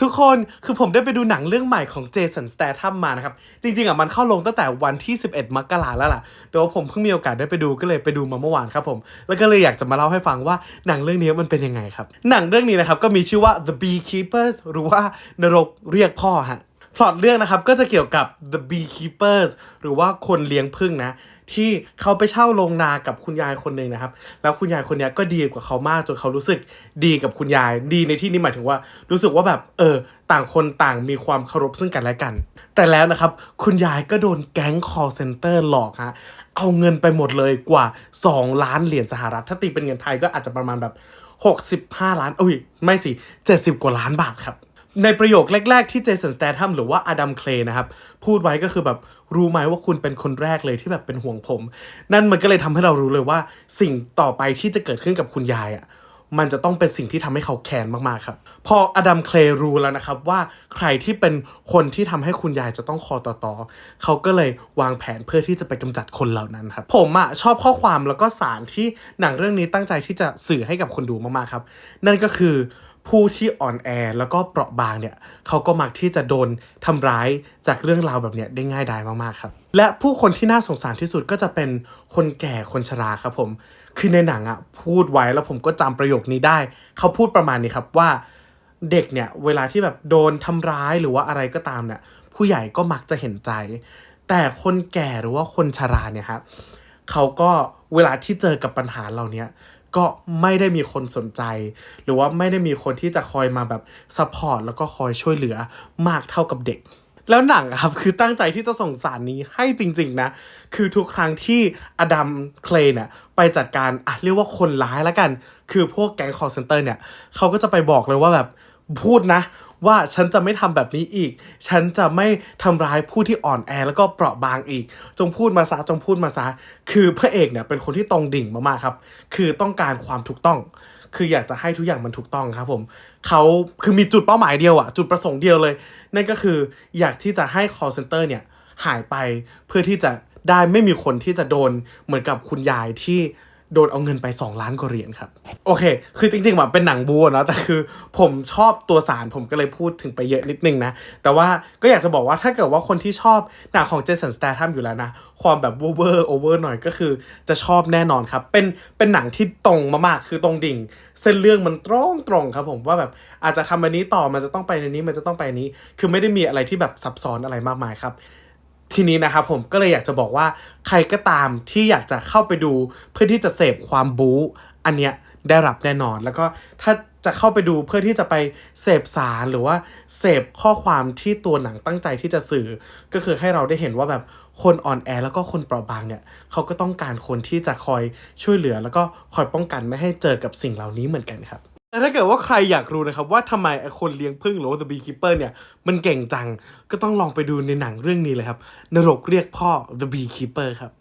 ทุกคนคือผมได้ไปดูหนังเรื่องใหม่ของเจสันสแตทัมมานะครับ จริงๆอะมันเข้าลงตั้งแต่วันที่ 11 มกราแล้วล่ะ แต่ว่าผมเพิ่งมีโอกาสได้ไปดูก็เลยไปดูมาเมื่อวานครับผม แล้วก็เลยอยากจะมาเล่าให้ฟังว่าหนังเรื่องนี้มันเป็นยังไงครับ หนังเรื่องนี้นะครับก็มีชื่อว่า The Beekeepers หรือว่านรกเรียกพ่อฮะพล็อตเรื่องนะครับก็จะเกี่ยวกับ The Beekeepers หรือว่าคนเลี้ยงผึ้งนะ ที่เขาไปเช่าโรงนากับคุณยายคนหนึ่งนะครับ แล้วคุณยายคนนี้ก็ดีกว่าเขามากจนเขารู้สึกดีกับคุณยาย ดีในที่นี้หมายถึงว่า รู้สึกว่าแบบเออ ต่างคนต่างมีความเคารพซึ่งกันและกัน แต่แล้วนะครับ คุณยายก็โดนแก๊ง call center หลอกฮะเอาเงินไปหมดเลยกว่า 2 ล้านเหรียญสหรัฐ ถ้าตีเป็นเงินไทยก็อาจจะประมาณแบบ 65 ล้านอุ้ยไม่สิ 70 กว่าล้านบาทครับ ในประโยคแรก ๆ ที่เจสันสแตทัมหรือว่าอดัมเคลนะครับ พูดไว้ก็คือแบบรู้ไหมว่าคุณเป็นคนแรกเลยที่แบบเป็นห่วงผม นั่นมันก็เลยทำให้เรารู้เลยว่า สิ่งต่อไปที่จะเกิดขึ้นกับคุณยายอะมันจะต้องเป็นสิ่งที่ทำให้เขาแค้นมากๆครับ พออดัมเคลรู้แล้วนะครับว่าใครที่เป็นคนที่ทำให้คุณยายจะต้องคอต่อตอเขาก็เลยวางแผนเพื่อที่จะไปกำจัดคนเหล่านั้นครับ ผมอะชอบข้อความแล้วก็สารที่หนังเรื่องนี้ตั้งใจที่จะสื่อให้กับคนดูมากๆครับ นั่นก็คือ ผู้ที่อ่อนแอแล้วก็เปราะบางเนี่ยเขาก็มักที่จะโดนทำร้ายจากเรื่องราวแบบเนี้ยได้ง่ายดายมากๆครับ และผู้คนที่น่าสงสารที่สุดก็จะเป็นคนแก่คนชราครับผม คือในหนังอะพูดไว้แล้วผมก็จำประโยคนี้ได้ เขาพูดประมาณนี้ครับว่าเด็กเนี่ยเวลาที่แบบโดนทำร้ายหรือว่าอะไรก็ตามเนี่ยผู้ใหญ่ก็มักจะเห็นใจ แต่คนแก่หรือว่าคนชราเนี่ยครับเขาก็เวลาที่เจอกับปัญหาเหล่าเนี้ย ก็ไม่ได้มีคนสนใจ หรือว่าไม่ได้มีคนที่จะคอยมาแบบซัพพอร์ตแล้วก็คอยช่วยเหลือมากเท่ากับเด็ก แล้วหนังครับคือตั้งใจที่จะส่งสารนี้ให้จริง ๆ นะ คือทุกครั้งที่อดัมเคลนเนี่ยไปจัดการอะเรียกว่าคนร้ายแล้วกัน คือพวกแก๊งคอร์เซนเตอร์เนี่ยเขาก็จะไปบอกเลยว่าแบบ พูดนะว่าฉันจะไม่ทำแบบนี้อีก ฉันจะไม่ทำร้ายผู้ที่อ่อนแอแล้วก็เปราะบางอีก จงพูดมาซะ จงพูดมาซะ คือพระเอกเนี่ยเป็นคนที่ตรงดิ่งมากๆครับ คือต้องการความถูกต้อง คืออยากจะให้ทุกอย่างมันถูกต้องครับผม เขาคือมีจุดเป้าหมายเดียวอะจุดประสงค์เดียวเลย นั่นก็คืออยากที่จะให้ call center เนี่ยหายไปเพื่อที่จะได้ไม่มีคนที่จะโดนเหมือนกับคุณยายที่ โดนเอาเงินไป 2 ล้านกว่าเหรียญครับ โอเค คือจริงๆแบบเป็นหนังบูเนาะแต่คือผมชอบตัวสารผมก็เลยพูดถึงไปเยอะนิดนึงนะ แต่ว่าก็อยากจะบอกว่าถ้าเกิดว่าคนที่ชอบหนังของเจสันสแตทัมอยู่แล้วนะ ความแบบเวอร์โอเวอร์หน่อยก็คือจะชอบแน่นอนครับ เป็นเป็นหนังที่ตรงมากๆ คือตรงดิ่ง เส้นเรื่องมันตรงตรงครับผมว่าแบบอาจจะทำอันนี้ต่อมันจะต้องไปในนี้มันจะต้องไปนี้ คือไม่ได้มีอะไรที่แบบซับซ้อนอะไรมากมายครับ ทีนี้นะครับผมก็เลยอยากจะบอกว่าใครก็ตามที่อยากจะเข้าไปดูเพื่อที่จะเสพความบู๊อันเนี้ยได้รับแน่นอน แล้วก็ถ้าจะเข้าไปดูเพื่อที่จะไปเสพสารหรือว่าเสพข้อความที่ตัวหนังตั้งใจที่จะสื่อ ก็คือให้เราได้เห็นว่าแบบคนอ่อนแอแล้วก็คนเปราะบางเนี่ยเขาก็ต้องการคนที่จะคอยช่วยเหลือ แล้วก็คอยป้องกันไม่ให้เจอกับสิ่งเหล่านี้เหมือนกันครับ แต่ถ้าเกิดว่าใครอยากรู้นะครับว่าทำไมไอคนเลี้ยงผึ้งหรือว่า The Beekeeper เนี่ย มันเก่งจัง ก็ต้องลองไปดูในหนังเรื่องนี้เลยครับ นรกเรียกพ่อ The Beekeeper ครับ